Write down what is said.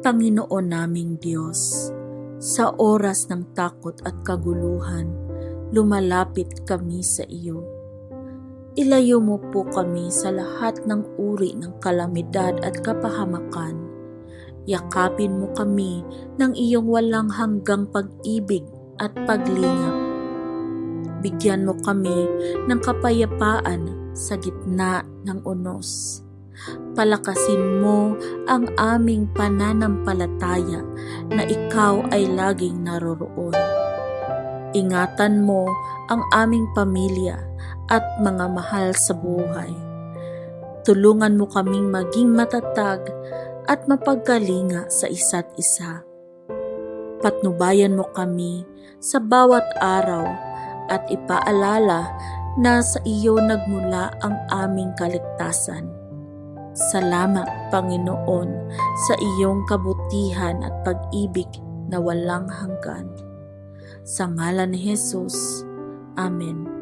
Panginoon naming Diyos, sa oras ng takot at kaguluhan, lumalapit kami sa iyo. Ilayo mo po kami sa lahat ng uri ng kalamidad at kapahamakan. Yakapin mo kami ng iyong walang hanggang pag-ibig at paglingap. Bigyan mo kami ng kapayapaan sa gitna ng unos. Palakasin mo ang aming pananampalataya na ikaw ay laging naroroon. Ingatan mo ang aming pamilya at mga mahal sa buhay. Tulungan mo kaming maging matatag at mapagkalinga sa isa't isa. Patnubayan mo kami sa bawat araw at ipaalala na sa iyo nagmula ang aming kaligtasan. Salamat, Panginoon, sa iyong kabutihan at pag-ibig na walang hanggan. Sa ngalan ni Jesus, Amen.